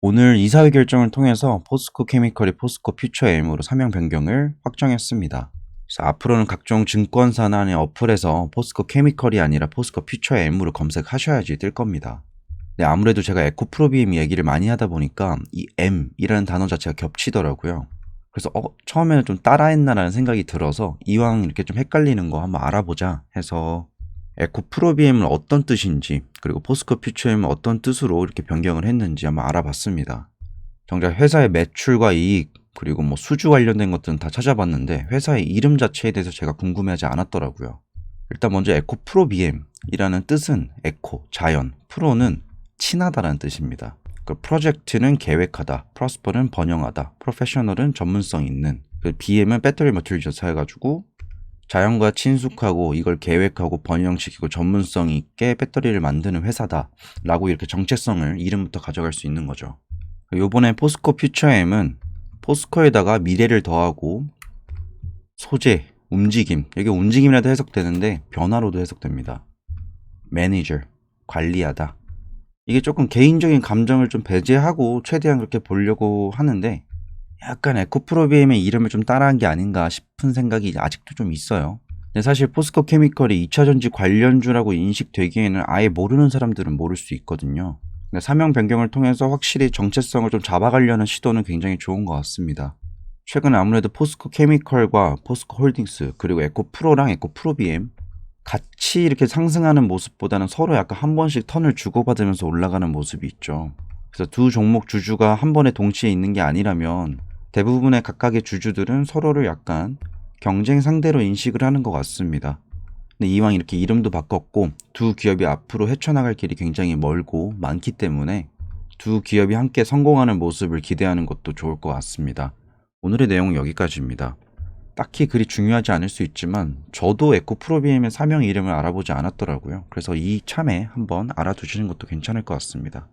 오늘 이사회 결정을 통해서 포스코 케미컬이 포스코 퓨처 M으로 사명 변경을 확정했습니다. 앞으로는 각종 증권사나 어플에서 포스코 케미컬이 아니라 포스코 퓨처 M으로 검색하셔야지 뜰 겁니다. 네, 아무래도 제가 에코프로비엠 얘기를 많이 하다 보니까 이 M이라는 단어 자체가 겹치더라고요. 그래서 어, 처음에는 좀 따라했나라는 생각이 들어서 이왕 이렇게 좀 헷갈리는 거 한번 알아보자 해서 에코프로비엠은 어떤 뜻인지 그리고 포스코 퓨처엠은 어떤 뜻으로 이렇게 변경을 했는지 한번 알아봤습니다. 정작 회사의 매출과 이익 그리고 뭐 수주 관련된 것들은 다 찾아봤는데 회사의 이름 자체에 대해서 제가 궁금해하지 않았더라고요. 일단 먼저 에코프로비엠이라는 뜻은 에코, 자연, 프로는 친하다라는 뜻입니다. 그 프로젝트는 계획하다, 프로스퍼는 번영하다, 프로페셔널은 전문성 있는, 그 BM은 배터리 머티리얼 해가지고 자연과 친숙하고 이걸 계획하고 번영시키고 전문성 있게 배터리를 만드는 회사다 라고 이렇게 정체성을 이름부터 가져갈 수 있는 거죠. 요번에 포스코 퓨처엠은 포스코에다가 미래를 더하고 소재, 움직임, 여기 움직임이라도 해석되는데 변화로도 해석됩니다. 매니저, 관리하다. 이게 조금 개인적인 감정을 좀 배제하고 최대한 그렇게 보려고 하는데 약간 에코프로비엠의 이름을 좀 따라한 게 아닌가 싶은 생각이 아직도 좀 있어요. 근데 사실 포스코 케미컬이 2차 전지 관련주라고 인식되기에는 아예 모르는 사람들은 모를 수 있거든요. 사명 변경을 통해서 확실히 정체성을 좀 잡아가려는 시도는 굉장히 좋은 것 같습니다. 최근 아무래도 포스코 케미컬과 포스코 홀딩스 그리고 에코프로랑 에코프로비엠 같이 이렇게 상승하는 모습보다는 서로 약간 한 번씩 턴을 주고받으면서 올라가는 모습이 있죠. 그래서 두 종목 주주가 한 번에 동시에 있는 게 아니라면 대부분의 각각의 주주들은 서로를 약간 경쟁 상대로 인식을 하는 것 같습니다. 근데 이왕 이렇게 이름도 바꿨고 두 기업이 앞으로 헤쳐나갈 길이 굉장히 멀고 많기 때문에 두 기업이 함께 성공하는 모습을 기대하는 것도 좋을 것 같습니다. 오늘의 내용은 여기까지입니다. 딱히 그리 중요하지 않을 수 있지만 저도 에코 프로비엠의 사명 이름을 알아보지 않았더라고요. 그래서 이 참에 한번 알아두시는 것도 괜찮을 것 같습니다.